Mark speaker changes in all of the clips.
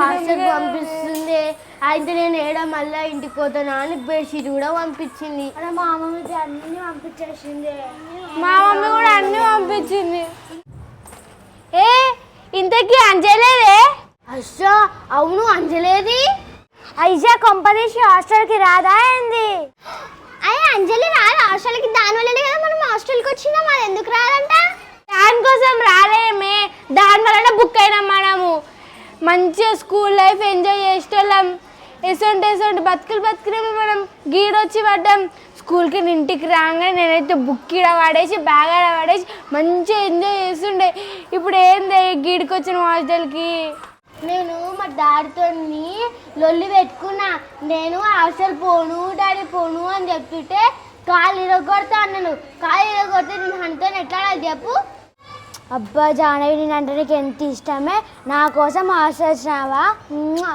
Speaker 1: Hostel పంపిస్తుంది. అయితే నేను ఏడ మళ్ళీ ఇంటికి పోతానా అని బెడ్షీట్ కూడా పంపించింది.
Speaker 2: మా అమ్మమ్మ అన్ని పంపించేసింది.
Speaker 3: మా మమ్మీ కూడా అన్ని పంపించింది. ఏ ఇంతకీ అంజలేదే
Speaker 1: అచ్చా అవును అంజలేది.
Speaker 2: ఐజా కొంపదీసి హాస్టల్కి రాదా ఏంది?
Speaker 1: అయ్యే అంజలి రాదు. హాస్టల్కి దాని వల్లనే కదా మనం హాస్టల్కి వచ్చినాం. అది ఎందుకు రాదంట?
Speaker 3: మంచిగా స్కూల్ లైఫ్ ఎంజాయ్ చేసేటోళ్ళం. ఎసొంటి ఎసొంటి బతుకులు బతుకులేమో మనం గీడొచ్చి పడ్డాం. స్కూల్కి ఇంటికి రాగానే నేనైతే బుక్ ఈడ పడేసి బ్యాగ్ ఆడ పడేసి మంచిగా ఎంజాయ్ చేస్తుండే. ఇప్పుడు ఏంది గీడికి వచ్చిన హాస్టల్కి?
Speaker 1: నేను మా డాడీతో లొల్లి పెట్టుకున్నా. నేను హాస్టల్ పోను డాడీ పోను అని చెప్తుంటే కాలు ఇరగొడతా అన్నాను కాలు ఇరగొడితే నేను హంతో ఎట్లా చెప్పు?
Speaker 2: అబ్బా జాహ్నవి నేను అంటే నీకు ఎంత ఇష్టమే? నా కోసం హాస్టల్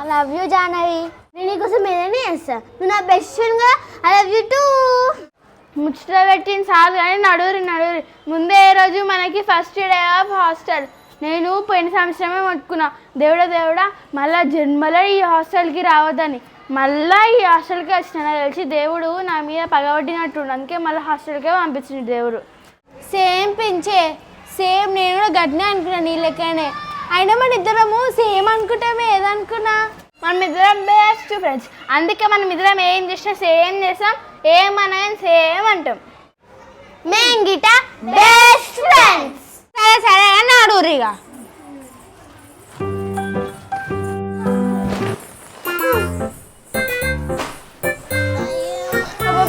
Speaker 2: లవ్ యూ జాహ్నవి
Speaker 1: నేను నీకోసం ఏదైనా చేస్తా. నువ్వు నా బెస్ట్ ఫ్రెండ్గా ఐ లవ్ యూ టూ
Speaker 3: ముచ్చట పెట్టిన సార్ కానీ నడువురి నడువురి. ముందే రోజు మనకి ఫస్ట్ డే ఆఫ్ హాస్టల్ నేను పోయిన సంవత్సరమే పట్టుకున్నా దేవుడా దేవుడా మళ్ళా జన్మలో ఈ హాస్టల్కి రావద్దని. మళ్ళా ఈ హాస్టల్కి వచ్చిన. తెలిసి దేవుడు నా మీద పగబట్టినట్టుండు. అందుకే మళ్ళీ హాస్టల్కే పంపించింది దేవుడు. సేమ్ పెంచే. సేమ్ నేను కూడా గట్టినే అనుకున్నా నీ లెక్కనే అయినా మన ఇద్దరము సేమ్ అనుకుంటామే ఏదనుకున్నా? మనం ఇద్దరం బెస్ట్ ఫ్రెండ్స్ అందుకే మనం ఇద్దరం ఏం చేసినా సేమ్ చేస్తాం ఏమన్నా సేమ్ అంటాం.
Speaker 1: మేం గిట బెస్ట్ ఫ్రెండ్స్
Speaker 3: సరే సరే అని అడుగురిగా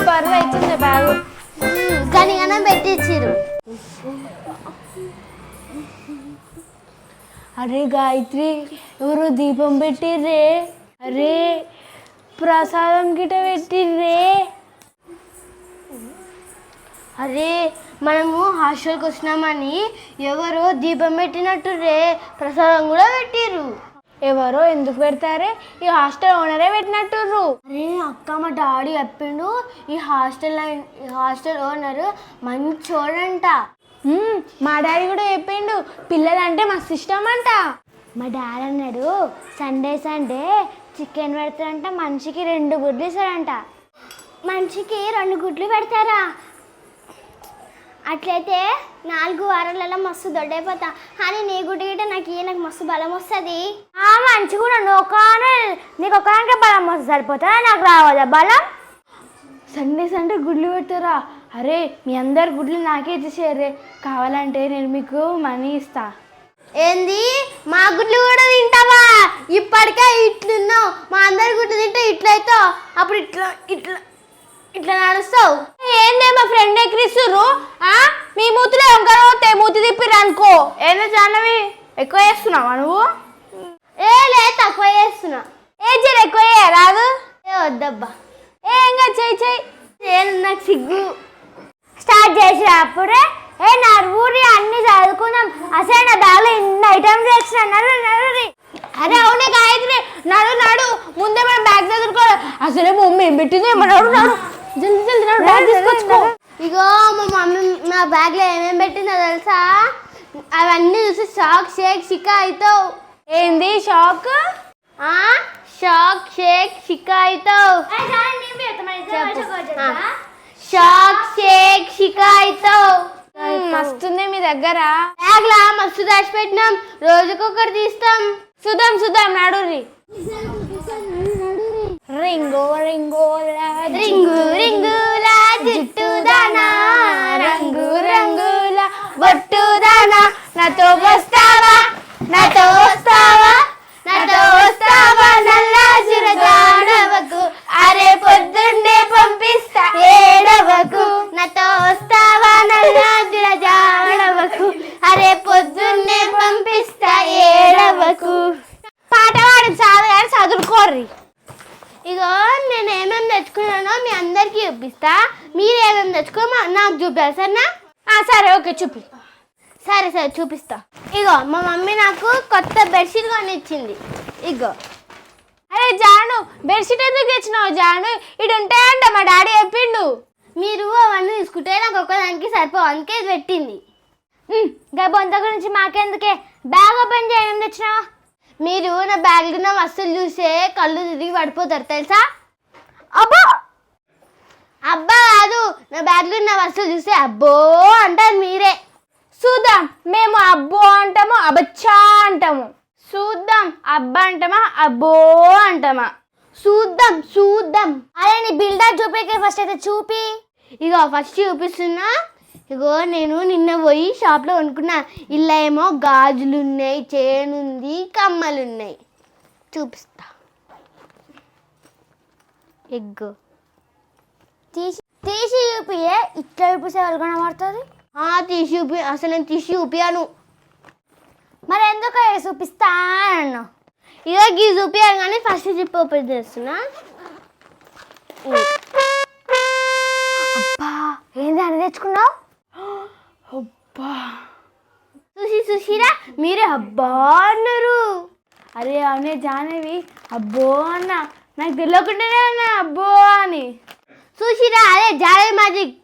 Speaker 3: బరువు అవుతుంది బ్యాగు
Speaker 1: కనిగానే పెట్టించిరు
Speaker 3: అరే గాయత్రి ఎవరు దీపం పెట్టిర్రే? అరే ప్రసాదం గిట పెట్టిర్రే?
Speaker 1: అరే మనము హాస్టల్కి వచ్చినామని ఎవరో దీపం పెట్టినట్టు రే ప్రసాదం కూడా పెట్టిర్రు.
Speaker 3: ఎవరో ఎందుకు పెడతారే? ఈ హాస్టల్ ఓనరే పెట్టినట్టుర్రు.
Speaker 1: అరే అక్క మా డాడీ చెప్పిండు ఈ హాస్టల్ హాస్టల్ ఓనర్ మంచోడంట.
Speaker 3: మా డాడీ కూడా చెప్పిండు పిల్లలంటే మస్తు ఇష్టం అంట
Speaker 2: మా డాడీ అన్నాడు సండే సండే చికెన్ పెడతాడంట మనిషికి రెండు గుడ్లు ఇస్తాడంట.
Speaker 1: మనిషికి రెండు గుడ్లు పెడతారా? అట్లయితే నాలుగు వారాలలో మస్తు దొడ్డైపోతా. కానీ నీ గుడ్డు గిట్ట నాకు నాకు మస్తు బలం వస్తుంది.
Speaker 2: ఆ మంచి కూడా ఒకనే నీకు ఒకదానికే బలం వస్తుంది సరిపోతుందా? నాకు రావదా బలం?
Speaker 3: సండే సండే గుడ్లు పెడతారా? అరే మీ అందరు గుడ్లు నాకే ఇచ్చేసారే కావాలంటే నేను మీకు మనీ ఇస్తా.
Speaker 1: ఏంది? మా గుడ్లు కూడా తింటావా? ఇప్పటికే ఇట్లున్నావు. మా అందరి గుడ్లు తింటే ఇట్లయితావు అప్పుడు ఇట్లా ఇట్లా ఇట్లా నడుస్తావు.
Speaker 3: ఏందే మా ఫ్రెండ్ ఎక్కిరిస్తుర్రు? ఆ? మీ మూతిలో వంకర పోతే మూతి తిప్పిర్రు అనుకో. ఏందో జాహ్నవి? ఎక్కువ చేస్తున్నావా నువ్వు?
Speaker 1: ఏ లే తక్కువ చేస్తున్నా.
Speaker 3: ఏ జర ఎక్కువ రాదు
Speaker 1: ఏ వద్దబ్బా.
Speaker 3: ఏ ఇంకా చెయ్యి
Speaker 1: నేను నాకు సిగ్గు.
Speaker 2: స్టార్ట్ చేసినప్పుడే ఏ నరువురి అన్ని చదువుకుందాం. అసలు నా బ్యాగ్లో ఇన్ని ఐటమ్స్ తెచ్చిన నరు నరురి
Speaker 3: అరే అవునే గాయత్రి నడు నడు. ముందే మనం బ్యాగ్ చదువుకోవాలి అసలే మమ్మీ ఏం పెట్టింది? నడు నడు. జల్ది జల్ది నడు బ్యాగ్ తీసుకొచ్చుకో.
Speaker 1: ఇగో మా మమ్మీ నా బ్యాగ్లో ఏమేమి పెట్టిందో తెలుసా? అవన్నీ చూసి షాక్ షేక్ షికా అవుతావు
Speaker 3: ఏంది షాక్?
Speaker 1: షాక్ షేక్ షికా అవుతావు షాక్ షేక్ షికా అవుతావు
Speaker 3: మస్తుంది మీ దగ్గర.
Speaker 1: బ్యాగ్లా మస్తు దాచిపెట్టినాం. రోజుకొకటి తీస్తాం.
Speaker 3: సుధాం సుధాం నడురి రింగో రింగో
Speaker 1: రింగు రింగుల జుట్టు దానా. రంగు రంగుల బొట్టు దానా. నాతో వస్తావా? నాతో వస్తావా? నాతో వస్తావా? నల్లా జురగాడవకు అరే పొద్దున్నే ఏడవకు నాతో వస్తావా నల్లా జురగాడవకు అరే పొద్దున్నే పంపిస్తా ఏడవకు.
Speaker 3: పాట పాడి చాలు కానీ చదువుకోర్రి.
Speaker 1: ఇగో నేను ఏమేమి తెచ్చుకున్నానో మీ అందరికి చూపిస్తా. మీరు ఏమేమి తెచ్చుకో నాకు చూపారు సరేనా?
Speaker 3: ఆ, సరే ఓకే చూపి.
Speaker 1: సరే సరే చూపిస్తా. ఇగో మా మమ్మీ నాకు కొత్త బెడ్షీట్ కొనిచ్చింది. ఇగో.
Speaker 3: జాను బెడ్షీట్ ఎందుకు తెచ్చినావు జాను ఇటు ఉంటాయంట మా డాడీ చెప్పిండు.
Speaker 1: మీరు అవన్నీ తీసుకుంటే నాకు ఒక్కదానికి సరిపో అందుకే ఇది పెట్టింది.
Speaker 2: గా బొంత గురించి మాకెందుకే? బ్యాగ్ ఓపెన్ చేయడం తెచ్చినావా?
Speaker 1: మీరు నా బ్యాగ్లో ఉన్న వస్తువులు చూసే కళ్ళు తిరిగి పడిపోతారు తెలుసా?
Speaker 2: అబ్బా!
Speaker 1: అబ్బా కాదు నా బ్యాగ్లో ఉన్న వస్తువులు చూస్తే అబ్బో అంటారు మీరే.
Speaker 3: చూద్దాం మేము అబ్బో అంటాము అబచ్చా అంటాము. చూద్దాం. అబ్బా అంటమా? అబ్బో అంటమా?
Speaker 1: చూద్దాం చూద్దాం.
Speaker 2: అరే నీ బిల్డర్ చూపికే ఫస్ట్ అయితే చూపి.
Speaker 1: ఇగో ఫస్ట్ చూపిస్తున్నా. ఇగో నేను నిన్న పోయి షాప్లో కొనుక్కున్నా. ఇలా ఏమో గాజులు ఉన్నాయి చైన్ ఉంది కమ్మలు ఉన్నాయి చూపిస్తా. ఎగ్గు.
Speaker 2: తీసి తీసి చూపియే. ఇట్లా చూపిస్తే వాళ్ళు కనబడుతుంది?
Speaker 1: ఆ, తీసి చూపి. అసలు నేను తీసి చూపియాను
Speaker 2: మరి ఎందుకు చూపిస్తా అన్నావు
Speaker 1: ఇక గీ చూపియాను కానీ ఫస్ట్ జిప్ ఓపెన్ చేస్తున్నా.
Speaker 2: అబ్బా ఏంది అని తెచ్చుకున్నావు?
Speaker 3: అబ్బా.
Speaker 1: చూసి చూసిరా మీరే అబ్బా అన్నారు.
Speaker 3: అరే అవునే జానవి అబ్బో అన్న. నాకు తెలియకుండానే అన్నా అబ్బో అని.
Speaker 1: చూసిరా అదే జారే మ్యాజిక్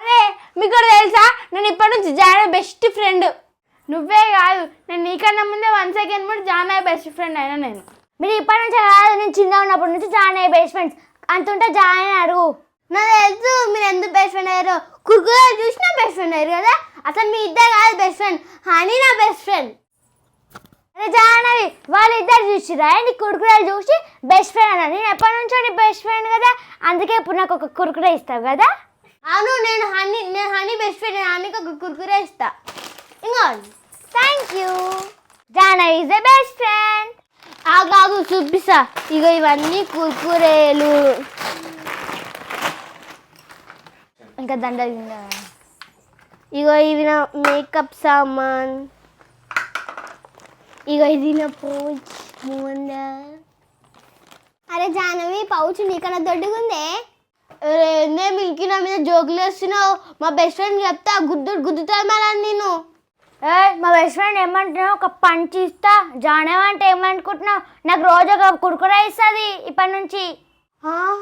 Speaker 3: అరే మీకు కూడా తెలుసా? నేను ఇప్పటి నుంచి జానవి బెస్ట్ ఫ్రెండ్ నువ్వే కాదు నేను నీకన్నా ముందే వన్ సెకండ్ ముందు జానవి బెస్ట్ ఫ్రెండ్ అయినా నేను.
Speaker 2: మీరు ఇప్పటి నుంచి కాదు నేను చిన్న ఉన్నప్పటి నుంచి జాయిన్ అయ్యే బెస్ట్ ఫ్రెండ్స్ అంతుంటే జాయిన్ అయ్యారు
Speaker 1: నాకు తెలుసు మీరు ఎందుకు బెస్ట్ ఫ్రెండ్ అయ్యారు. కుర్కురే చూసినా బెస్ట్ ఫ్రెండ్ అయ్యారు కదా. అసలు మీ ఇద్దరు కాదు బెస్ట్ ఫ్రెండ్ హనీ నా బెస్ట్ ఫ్రెండ్
Speaker 2: అరే జాహ్నవి వాళ్ళిద్దరు చూసిరా? నీ కురుకురాలు చూసి బెస్ట్ ఫ్రెండ్ అన్నా నేను ఎప్పటి నుంచో నీ బెస్ట్ ఫ్రెండ్ కదా. అందుకే ఇప్పుడు నాకు ఒక కురుకురే ఇస్తావు కదా.
Speaker 1: అవును నేను హనీ నేను హనీ బెస్ట్ ఫ్రెండ్ హనీకి ఒక కుర్కురే ఇస్తా. ఇంకో.
Speaker 2: Thank you Jahnavi is the best friend
Speaker 1: ఆగాగు చూపిస్తా ఇగో ఇవన్నీ కుర్కురేలు
Speaker 2: ఇంకా గిండలు.
Speaker 1: ఇగో ఇవి నా మేకప్ సామాన్ ఇగో ఇది నా పౌచ్ అరే జానవి పౌచ్ నీకన్నా దొడ్డుగుందే ఏందే మిల్కి నా మీద జోకులు వేస్తున్నావు మా బెస్ట్ ఫ్రెండ్ చెప్తా గుద్దు గుద్దుతా మళ్ళీ నేను
Speaker 2: మా బెస్ట్ ఫ్రెండ్ ఏమంటున్నావు? ఒక పంచి ఇస్తా. జాహ్నవి అంటే ఏమనుకుంటున్నావు? నాకు రోజు ఒక కురుకురే ఇస్తుంది ఇప్పటి నుంచి.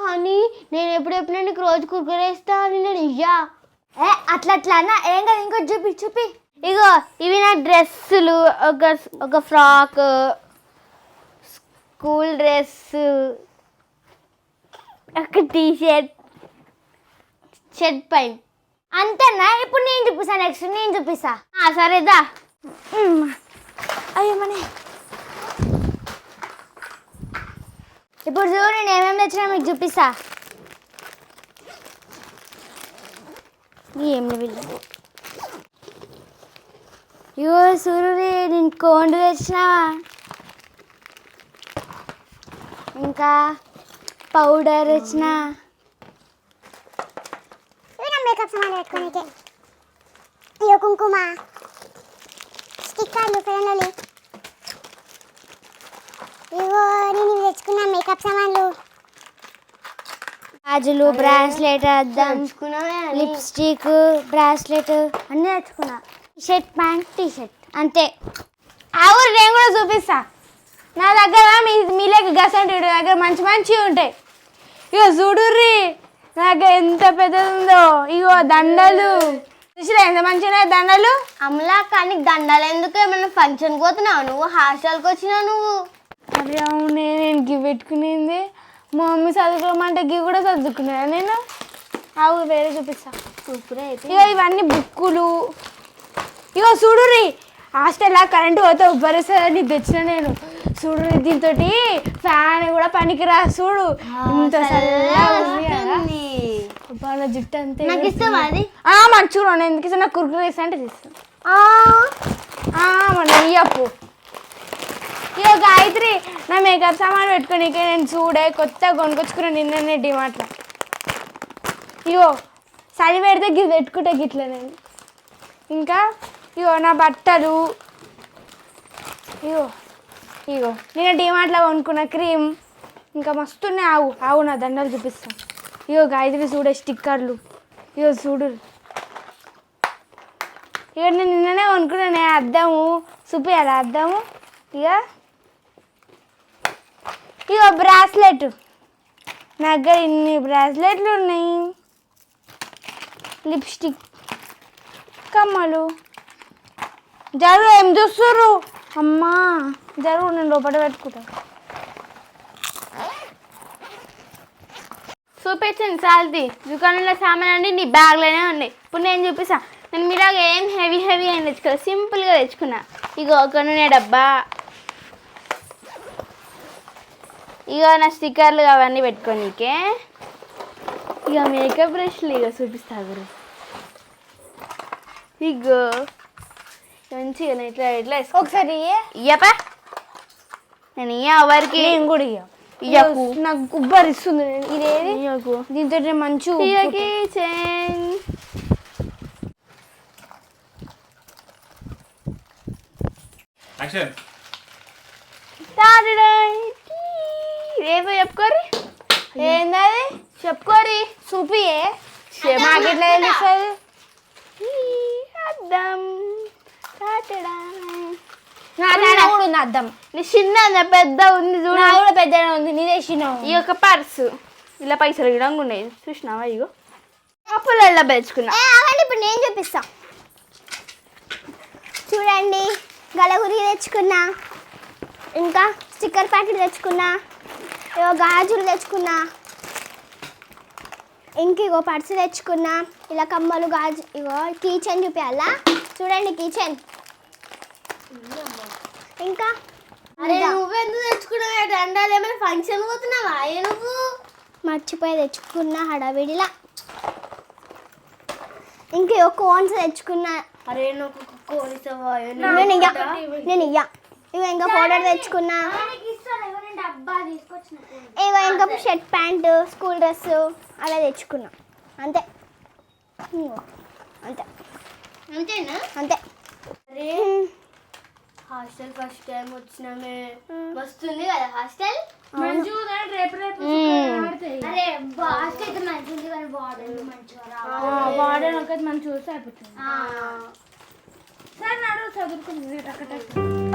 Speaker 1: హనీ నేను ఎప్పుడెప్పుడు నీకు రోజు కుర్కురే ఇస్తా అని నేను ఇయ్యా.
Speaker 2: ఏ అట్లా అట్లా అన్న? ఏం కదా ఇంకో చూపి చూపి.
Speaker 1: ఇగో ఇవి నా డ్రెస్సులు. ఒక ఒక ఫ్రాక్ స్కూల్ డ్రెస్ ఒక టీ షర్ట్ షర్ట్ పైన
Speaker 2: అంతేనా? ఇప్పుడు నేను చూపిస్తా నెక్స్ట్ నేను చూపిస్తా.
Speaker 1: సరేదా
Speaker 2: మ్మ్. అయ్యో మనీ. ఇప్పుడు చూడు నేను ఏమేమి తెచ్చినా మీకు చూపిస్తా. ఏం వీళ్ళు అయ్యో సూర్యుడి నేను కోండు తెచ్చిన. ఇంకా పౌడర్ తెచ్చిన.
Speaker 4: ఇవి నా మేకప్ సామాన్లు పెట్టుకోనికే. ఇయో కుంకుమ స్టిక్కర్లు ఫ్రెండ్లు ఇగో నేను తెచ్చుకున్న మేకప్ సామాన్లు
Speaker 2: గాజులు బ్రాస్లెట్ అద్దం. లిప్స్టిక్ బ్రాస్లెట్ అన్నీ తెచ్చుకున్నా షర్ట్ ప్యాంట్ టీ షర్ట్ అంతే
Speaker 3: ఆవురు నేను కూడా చూపిస్తా నా దగ్గర మీ మీలేక గసంటి దగ్గర మంచి మంచివి ఉంటాయి. ఇగో చూడుర్రి. నా దగ్గర ఎంత పెద్దది ఉందో. ఇగో దండలు. చూసిరా ఎంత మంచిగా దండలు?
Speaker 1: అమలా కానీ దండాలు ఎందుకు ఏమైనా ఫంక్షన్కి పోతున్నావు నువ్వు? హాస్టల్కి వచ్చినావు నువ్వు.
Speaker 3: అరే అవునే నేను గివ్ పెట్టుకునేది. మా మమ్మీ చదువుకోమంటే గివ్ కూడా చదువుకున్నా నేను? అవు వేరే చూపిస్తా.
Speaker 1: అయితే.
Speaker 3: ఇగో ఇవన్నీ బుక్కులు. ఇగో చూడుర్రి హాస్టల్లో కరెంటు పోతే ఉబ్బరిస్తుందని తెచ్చిన నేను. చూడుర్రి దీంతో ఫ్యాన్ కూడా పనికిరా చూడు. ఇంత చల్లగా ఉంది కదా. నా జుట్టు అంతే
Speaker 1: నాకు ఇస్తావా అది.
Speaker 3: ఆ మంచిగా నేను ఎందుకు ఇస్తా నాకు కురుకులు ఇస్తా అంటే తీస్తాను మన ఇయ్యప్పు ఇగో గాయత్రి నా మేకప్ సామాన్ పెట్టుకోనీకే నేను చూడే కొత్త కొనుకొచ్చుకున్నా నిన్ననే డిమార్ట్లో ఇగో చలి పెడితే గివి పెట్టుకుంటే గిట్ల నేను. ఇంకా ఇగో నా బట్టలు. ఇగో ఇగో నేను డిమార్ట్లో కొనుక్కున్న క్రీమ్. ఇంకా మస్తున్నాయి. ఆవు ఆవు నా దండలు చూపిస్తాను ఇగో గాయత్రి చూడే స్టిక్కర్లు ఇగో చూడు. ఇక నేను నిన్ననే కొనుక్కున్నాను అద్దము. చూపించాలి అద్దము? ఇక ఇగో బ్రాస్లెట్ నా దగ్గర ఇన్ని బ్రాస్లెట్లు ఉన్నాయి. లిప్స్టిక్ కమ్మలు. జరుగు ఏం చూస్తుర్రు? అమ్మా జరుగు నేను లోపల పెట్టుకుంటాను
Speaker 5: చూపించండి సాల్ది. దుకాణంలో సామాన్ అండి నీ బ్యాగ్లోనే ఉన్నాయి ఇప్పుడు నేను చూపిస్తా. నేను మీలాగా ఏం హెవీ హెవీ అని తెచ్చుకోవాలి సింపుల్గా తెచ్చుకున్నా. ఇగో ఒక నూనె డబ్బా. ఇగో నా స్టిక్కర్లు అవన్నీ పెట్టుకోనీకే ఇక మేకప్ బ్రష్లు ఇక చూపిస్తా గురు. ఇగో. మంచిగా ఇట్లా ఇట్లా
Speaker 3: ఒకసారి ఇయ్యి.
Speaker 5: ఇయ్యపా నేను ఇయ్య ఎవరికి?
Speaker 3: నేను కూడా ఇయ్య.
Speaker 5: ఇయ్యకు.
Speaker 3: నాకు గుబ్బరిస్తుంది. ఇదేది?
Speaker 5: ఇయ్యకు.
Speaker 3: దీంతో మంచి
Speaker 5: ఇయ్యకి చేన్
Speaker 6: యాక్షన్.
Speaker 5: రేపు చెప్పుకోరి?
Speaker 3: ఏందది?
Speaker 5: చెప్పుకోరి.
Speaker 3: చూపియే. నాకు ఎట్లా తెలుస్తుంది?
Speaker 5: అద్దం. తాటడా.
Speaker 3: కూడా ఉంది అద్దం.
Speaker 5: నీ చిన్న పెద్ద ఉంది చూడు.
Speaker 3: నా కూడా పెద్దగా ఉంది నీదే చిన్న
Speaker 5: ఈ యొక్క పర్సు. ఇలా పైసలు ఇడంగా ఉన్నాయి. చూసినావా ఇగో? అప్పులలో పెంచుకున్నా?
Speaker 4: ఇప్పుడు నేను చూపిస్తా. చూడండి గలగురి తెచ్చుకున్నా. ఇంకా స్టిక్కర్ ప్యాకెట్ తెచ్చుకున్నా. ఇగో గాజులు తెచ్చుకున్నా. ఇంక ఇగో పర్సు తెచ్చుకున్నా. ఇలా కమ్మలు గాజు ఇగో కీచెన్ చూపించాలా చూడండి కీచెన్. ఇంకా?
Speaker 1: అరే నువ్వెందుకు తెచ్చుకున్నావు? దండాలు ఏమైనా ఫంక్షన్ పోతున్నావా? ఏ నువ్వు?
Speaker 4: మర్చిపోయి తెచ్చుకున్నా హడావిడిలా. ఇంక ఇగో కోన్స్ తెచ్చుకున్నా.
Speaker 1: అరే నువ్వు కోనిస్తావా
Speaker 4: నేను ఇయ్య. నేను ఇయ్య. ఇగో ఇంకా పౌడర్ తెచ్చుకున్నా. ఇగో ఇంకా షర్ట్ ప్యాంటు స్కూల్ డ్రెస్ అలా తెచ్చుకున్నా. అంతే. అంతే.
Speaker 1: అంతేనా?
Speaker 4: అంతే.
Speaker 1: హాస్టల్ ఫస్ట్ టైం వచ్చినామే. వస్తుంది కదా హాస్టల్?
Speaker 5: రేపు రేపు
Speaker 1: అరే హాస్టల్ అయితే మంచిగా ఉంది కానీ బార్డర్ మంచిగా
Speaker 5: వాడని ఒకటి మనం చూస్తే అయిపోతుంది. సరే నాడు చదువుకుంది